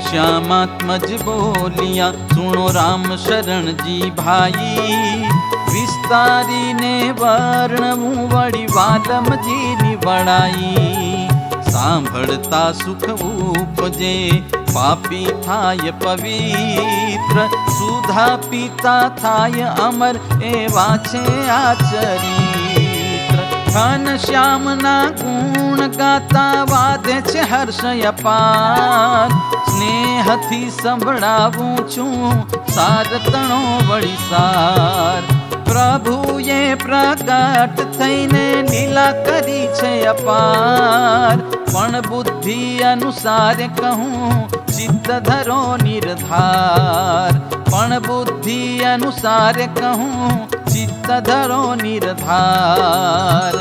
ઘનશ્યામાત્મજ બોલિયા સુણો રામ શરણજી ભાઈ વિસ્તારીને વર્ણવું વળી વાલમજીની વડાઈ સાંભળતા સુખ ઉપજે પાપી થાય પવિત્ર સુધા પિતા થાય અમર એવા છે આ ચરિત્ર ઘન શ્યામના ગુણ ગાતા વાદે છે હર્ષ અપાર સ્નેહથી સંભળાવું છું સારતણો વળી સાર. પ્રભુએ પ્રગટ થઈને લીલા કરી છે અપાર. પણ બુદ્ધિ અનુસાર કહું, ચિત્ત ધરો નિર્ધાર. પણ બુદ્ધિ અનુસાર કહું, ચિત્ત ધરો નિર્ધાર.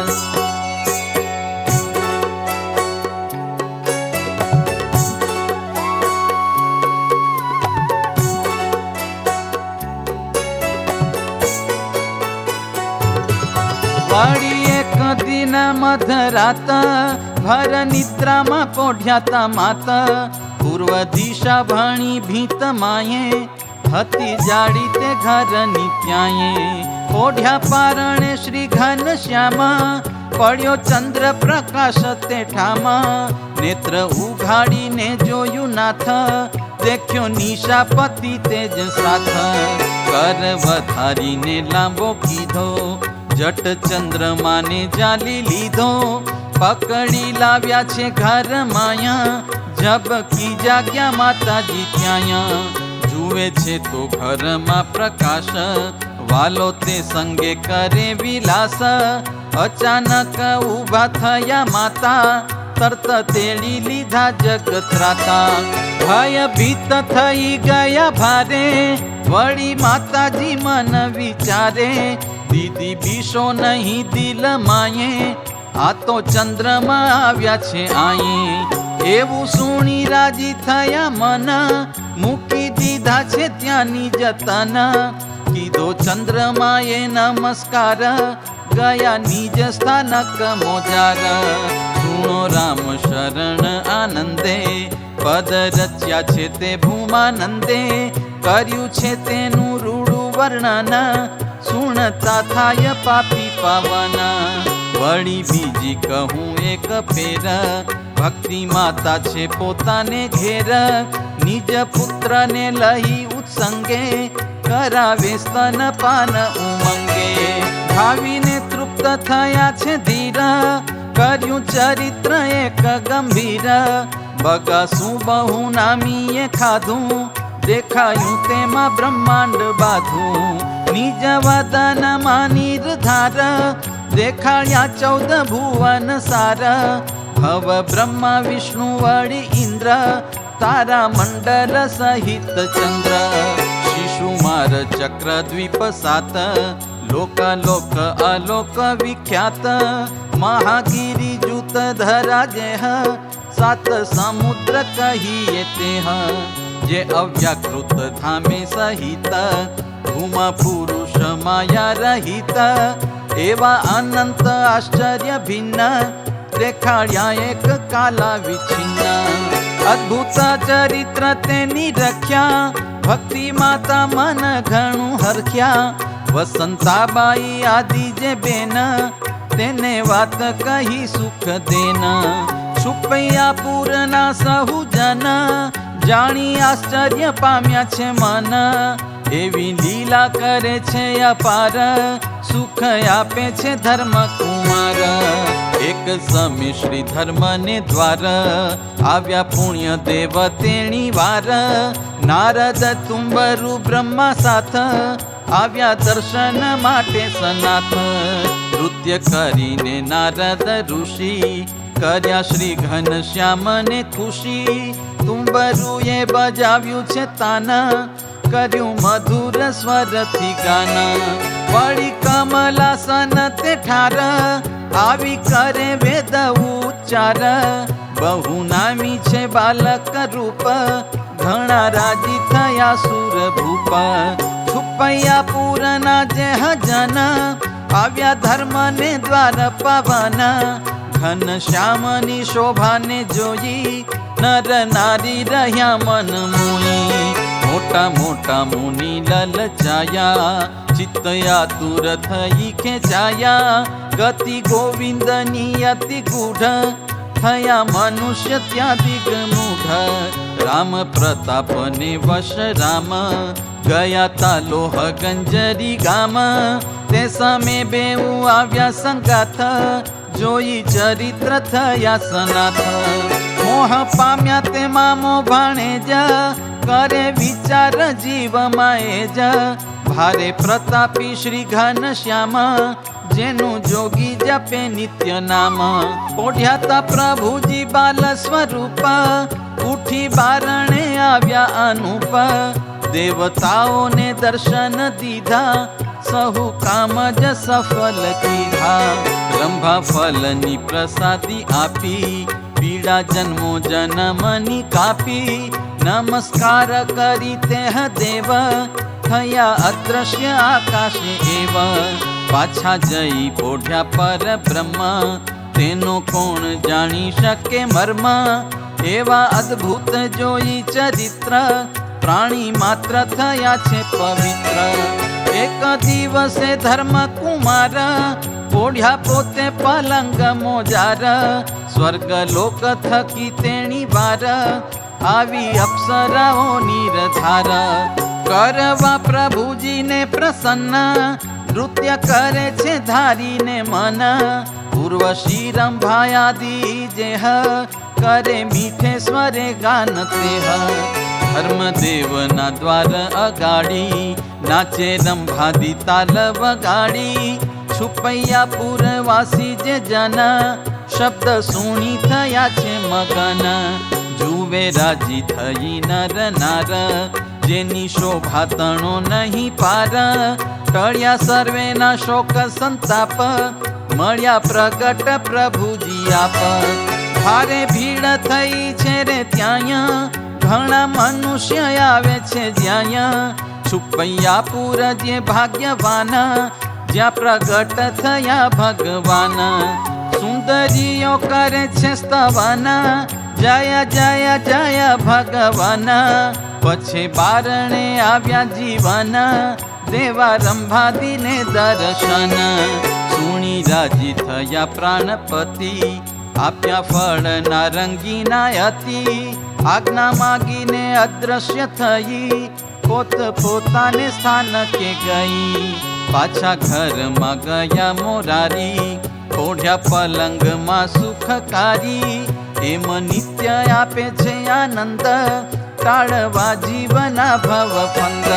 દિન મધરાત, ભર નિદ્રામાં પોઢ્યાતા માતા. પૂર્વ દિશા ભણી ભીત માયે, હતી જાડી તે ઘરની ત્યાંયે પોઢ્યા પારણે શ્રી ઘન શ્યામા, પડ્યો ચંદ્ર પ્રકાશ તે ઠામા. નેત્ર ઉઘાડીને જોયું નાથ, દેખ્યો નિશાપતિ તેજ સાથ. કર વધારીને લાંબો કીધો જટ ચંદ્રમાને જાલી લીધો. પકડી લાવ્યા છે ઘર માયા. જબકી જાગ્યા માતાજી ત્યાં જુએ છે તો ઘરમાં પ્રકાશ. વાલો તે સંગે કરે વિલાસ. અચાનક ઊભા થયા માતા. તરત તેડી લીધા જગત્રાતા ભય ભીત થઈ ગયા ભારે. વળી માતાજી મન વિચારે દીદી બીશો નહીં દિલ માયે. આ તો ચંદ્રમાં આવ્યા છે આયે. એવું સુણી રાજી થયા મન. મૂકી દીધા છે ત્યાંની જતન. કીધો ચંદ્રમાએ નમસ્કાર. ગયા નિજ સ્થાનક મોજાર. સુણો રામ શરણ આનંદે. પદ રચ્યા છે તે ભૂમાનંદે. કર્યું છે તેનું રૂડું વર્ણન. સુણતા થાય પાપી પાવન. વળી બીજી કહું એક ફેર. ભક્તિ માતા છે પોતાને ઘેર. નિજ પુત્રને લઈ ઉત્સંગે. કરાવે સ્તન પાન ઉમંગે. ભાવીને તૃપ્ત થયા છે ધીર. કર્યું ચરિત્ર એક ગંભીર. બગાસું બહુ નામીએ ખાધું? દેખાયું તેમાં બ્રહ્માંડ બાધું. बीजवदन मानिर्धार रेखाळ्या चौद भुवन सार। भव ब्रह्म विष्णु वळि इंद्र तारा मंडल सहित चंद्र। शिशुमार चक्र द्वीप सात। लोक लोक अलोक विख्यात। महागिरी जूत धरा जेह। सात समुद्र कही येते जे अव्याकृत धामे सहित। સહિત ભૂમા પુરુષ માયા રહિત એવા અનંત આશ્ચર્ય ભિન્ન દેખાડ્યા એક કાલા વિછિન્ન અદ્ભુત ચરિત્ર તેની રખ્યા ભક્તિ માતા મન ઘણું હરખ્યા વસંતાબાઈ આદિ જે બેન તેને વાત કહી સુખ દેન સુપૈયા પૂરના સહુ જન જાણી આશ્ચર્ય પામ્યા છે મન એવી લીલા કરે છે અપાર, સુખ આપે છે ધર્મ કુમાર એક સમી શ્રી ધર્મને દ્વાર, આવ્યા પુણ્ય દેવ તેણી વાર. નારદ તુંબરુ બ્રહ્મા સાથ, આવ્યા દર્શન માટે સનાથ. નૃત્ય કરીને નારદ ઋષિ, કર્યા શ્રી ઘનશ્યામને ખુશી. તુંબરુએ બજાવ્યું છે તાના કર્યું મધુર સ્વરથી ગાન. વળી કમલાસન તે ઠાર. આવી કરે વેદ ઉચ્ચાર. બહુ નામી છે બાલક રૂપ. ઘણા રાજી થયા સુર ભૂપ. છુપૈયા પૂરના જે હજન. આવ્યા ધર્મને દ્વાર પવન. ઘન શ્યામની શોભાને જોઈ નર નારી રહ્યા મન મોહી મોટા મોટા મુનિ લલચાયા ચિત્તયા તુર થઈ ખેંચાયા ગતિ ગોવિંદની અતિ ગૂઢ, થયા મનુષ્ય ત્યાં દિગમૂઢ રામ પ્રતાપને વશ રામ, ગયા તા લોહ ગંજરી ગામ. તે સામે બેઉ આવ્યા સંગાથ, જોઈ ચરિત્ર થયા સનાથ. મોહ પામ્યા તે મામો ભાણેજ કરે વિચાર જીવમાં એ જ. ભારે પ્રતાપી શ્રી ઘન શ્યામ, જેનું જોગી જપે નિત્ય નામ. ઓઢ્યાતા પ્રભુજી બાલ સ્વરૂપ, ઉઠી બારણે આવ્યા અનુપ. દેવતાઓને દર્શન દીધા, સહુ કામ જ સફલ કીધા. રંભા ફલની પ્રસાદી આપી પીડા જન્મો જન્મની કાપી નમસ્કાર કરી તેહ દેવ થયા અદ્રશ્ય આકાશે એવ પાછા જઈ પોઢ્યા પર બ્રહ્મ તેનો કોણ જાણી શકે મર્મ એવા અદ્ભુત જોઈ ચરિત્ર પ્રાણી માત્ર થયા છે પવિત્ર એક દિવસે ધર્મ કુમાર પોઢ્યા પોતે પલંગ મોજાર સ્વર્ગ લોક થકી તેણી વાર આવી અપ્સરાઓ નિરધાર કરવા પ્રભુજીને પ્રસન્ન નૃત્ય કરે છે ધારીને મન. ઉર્વશી જે હ કરે મીઠે સ્વરે ગાન તેહ. ધર્મદેવના દ્વાર અગાડી, નાચે રંભાદી તાલ વગાડી છુપૈયા પુરવાસી જે જન શબ્દ સુણી થયા છે મગન. જુવે રાજી થઈ નર નાર, જેની શોભા તણો નહીં પાર. ટળ્યા સર્વેના શોક સંતાપ, મળ્યા પ્રગટ પ્રભુજી આપ. ભારે ભીડ થઈ છે રે ત્યાં ઘણા મનુષ્ય આવે છે જ્યાં છુપૈયા પુર જે ભાગ્યવાન, જ્યાં પ્રગટ થયા ભગવાન. સુંદરીઓ કરે છે સ્તવન જય જય જય ભગવાન. પછી બારણે આવ્યા જીવન. દેવા રંભાદીને દર્શન. સુણી રાજી થયા પ્રાણપતિ. આપ્યા ફળ નારંગી હતી આજ્ઞા માગીને અદ્રશ્ય થઈ. પોત પોતાને સ્થાનકે ગઈ. પાછા ઘરમાં ગયા મોરારી. કોઢ્યા પલંગમાં સુખકારી, એમ નિત્ય આપે છે આનંદ ટાળવા જીવના ભવ ફંદ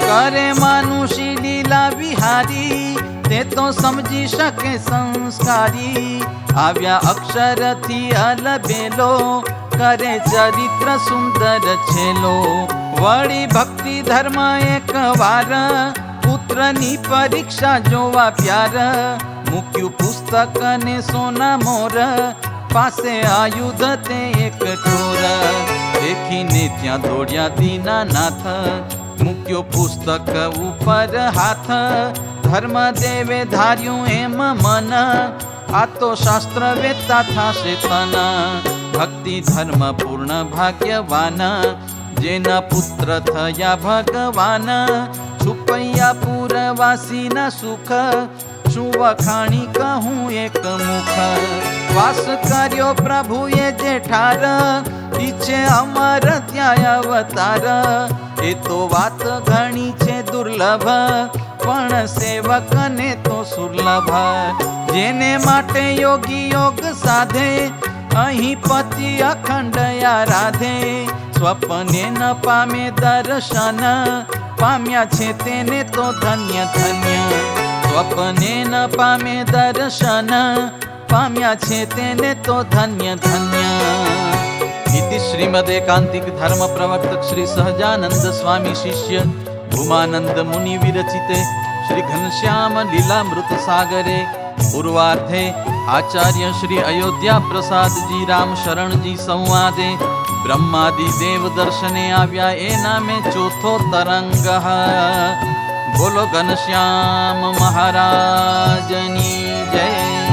કરે માનુષી લીલા વિહારી, તે તો સમજી શકે સંસ્કારી. આવ્યા અક્ષરથી અલબેલો, કરે ચરિત્ર સુંદર છેલો. વળી ભક્તિ ધર્મ એક વાર, પુત્રની પરીક્ષા જોવા પ્યાર. મૂક્યું પુસ્તક ને સોના મોર. પાસે આયુધ તે એક ચોર. દેખીને ત્યાં દોડ્યા દીનાનાથ. મૂક્યો પુસ્તક ઉપર હાથ. ધર્મ દેવે ધાર્યું એમ મન. આ તો શાસ્ત્ર વેતા થાશે તન. ભક્તિ ધર્મ પૂર્ણ ભાગ્યવાન. જેના પુત્ર થયા ભગવાન. છુપૈયા પૂરવાસીના સુખ. શું વખાણી કહું એક મુખ. વાસ કર્યો પ્રભુએ જે ઠાર ઈચ્છે અમર ત્યાં અવતાર. એ તો વાત ઘણી છે દુર્લભ, પણ સેવકને તો સુલભ. જેને માટે યોગી યોગ સાધે, અહીં પતિ અખંડ આરાધે. સ્વપ્ને ન પામે દર્શન, પામ્યા છે તેને તો ધન્ય ધન્ય સ્વપ્ને ન પામે દર્શન પામ્યા છે તેને તો ધન્ય ધન્ય ઇતિ શ્રીમદ એકાંતિક ધર્મ પ્રવર્તક શ્રી સહજાનંદ સ્વામી શિષ્ય ભૂમાનંદ મુનિ વિરચિતે શ્રી ઘનશ્યામ લીલામૃત સાગરે પૂર્વાર્ધે આચાર્ય શ્રી અયોધ્યા પ્રસાદજી રામ શરણજી સંવાદે બ્રહ્માદિ દેવ દર્શને આવ્યા એ નામે ચોથો તરંગ બોલો ઘનશ્યામ મહારાજની જય.